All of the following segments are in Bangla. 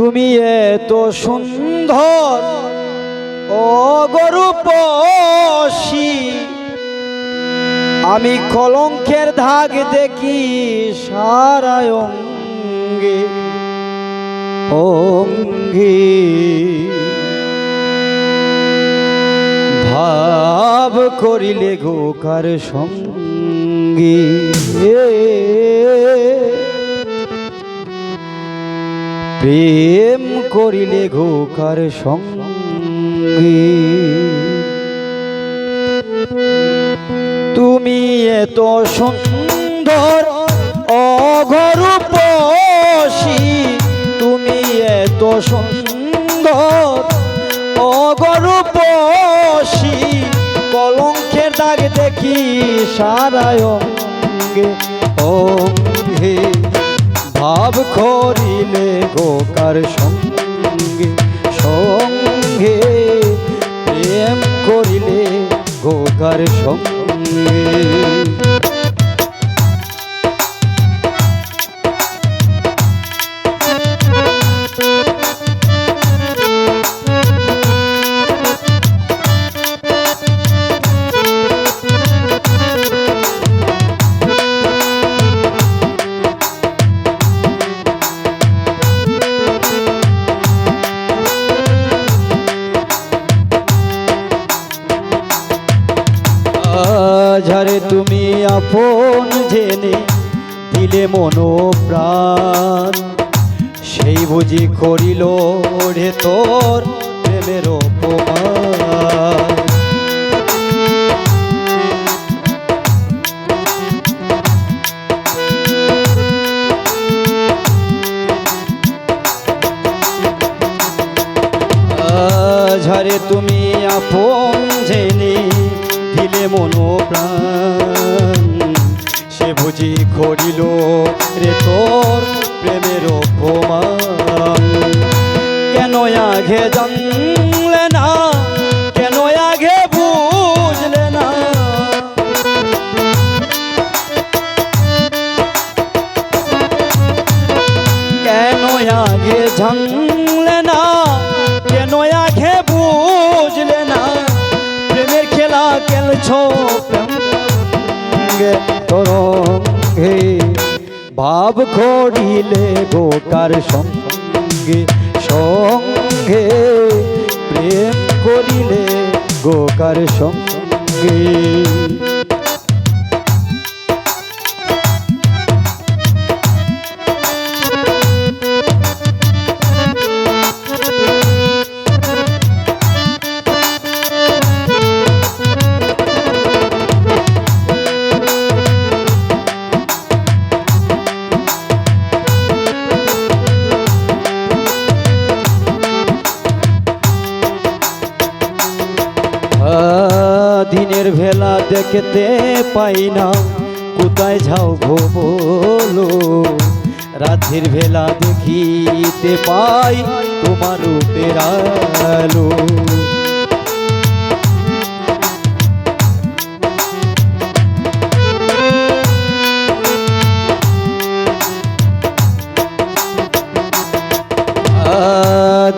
তুমি এত সুন্দর ও অগরূপসী আমি কলঙ্কের দাগ দেখি সারায় অঙ্গে। অঙ্গে ভাব করিলে গোকার সঙ্গে? প্রেম করিলে গোকার সঙ্গে। তুমি এত সুন্দর, অগরূপসী। তুমি এত সুন্দর, অগরূপসী। কলঙ্কের দাগ দেখি সারায় অঙ্গে অঙ্গে। ভাব করিলে গোকার সঙ্গে সঙ্গে প্রেম করিলে গোকার সঙ্গে। আপন জেনে দিলে মনো প্রাণ সেই বুঝি করিল রে তোর প্রেমের অপমান। ঝরে তুমি আপন জেনে দিলে মনো প্রাণ সে বুঝি করিল রে তোর প্রেমের অপমান। কেন আগে জানলে না? কেন আগে বুঝলে না? কেন আগে জানলে না? কেন আগে বুঝলে না? প্রেমের খেলা খেলছো প্রেমে তরঙ্গে ভাব করিলে গোকার সঙ্গে সঙ্গে প্রেম করিলে গোকার সঙ্গে। দিনের ভেলা দেখতে পাই না কোথায় যাও গো বলো? রাতের ভেলা দেখিতে পাই তোমার রূপের আলো।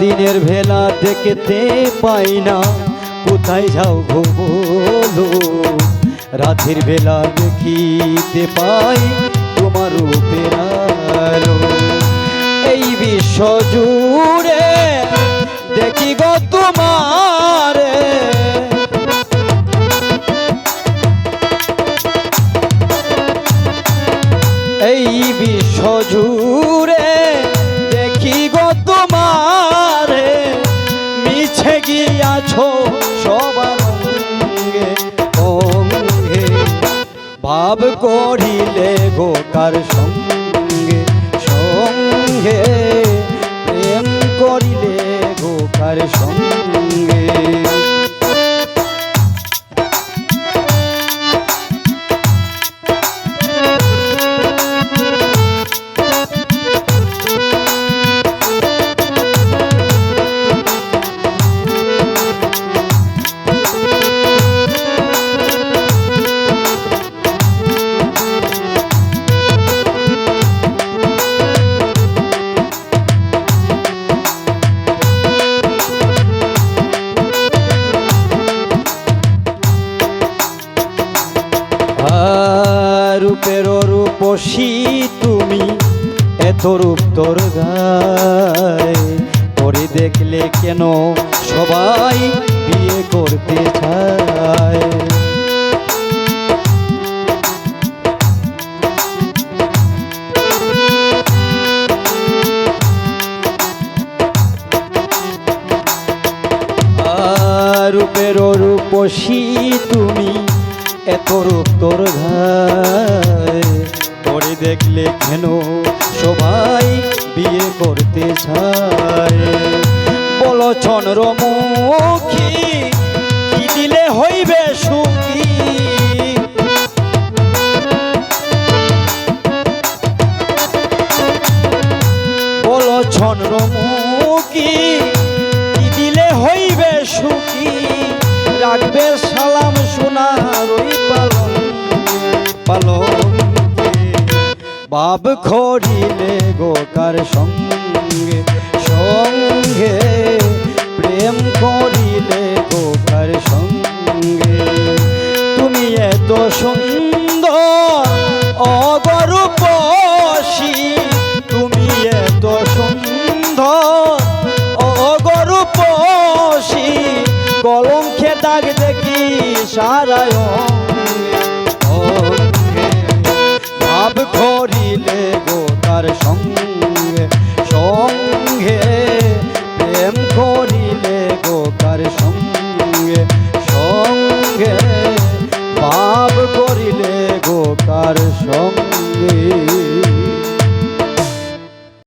দিনের ভেলা দেখতে পাই না কোথায় যাও গো বলো রাতের বেলা দেখিতে পাই তোমার রূপের আলো। এই বিশ্ব জুড়ে দেখি গো তোমার। এই বিশ্ব জুড়ে ভাব করিলে গো কার সঙ্গে সঙ্গে প্রেম করিলে গো কার সঙ্গে। এত রূপ তোর গায়। করে দেখলে কেন সবাই বিয়ে করতে চায়? রূপের রূপসী তুমি, এত রূপ তোর ঘায় পরে দেখলে কেন? সবাই বিয়ে করতে চায়। বলো, চন্দ্রমুখী, কি দিলে হইবে সুখী? বলো, চন্দ্রমুখী, কি দিলে হইবে সুখী? রাখবে বাব খরিলে গোকার সঙ্গে সঙ্গে প্রেম করিলে গোকার সঙ্গে। তুমি এত সুন্দর অগরূপসী তুমি এত সুন্দর অগরূপসী কলঙ্কে দাগ দেখি সারায় ধরিলে গো তার সঙ্গে।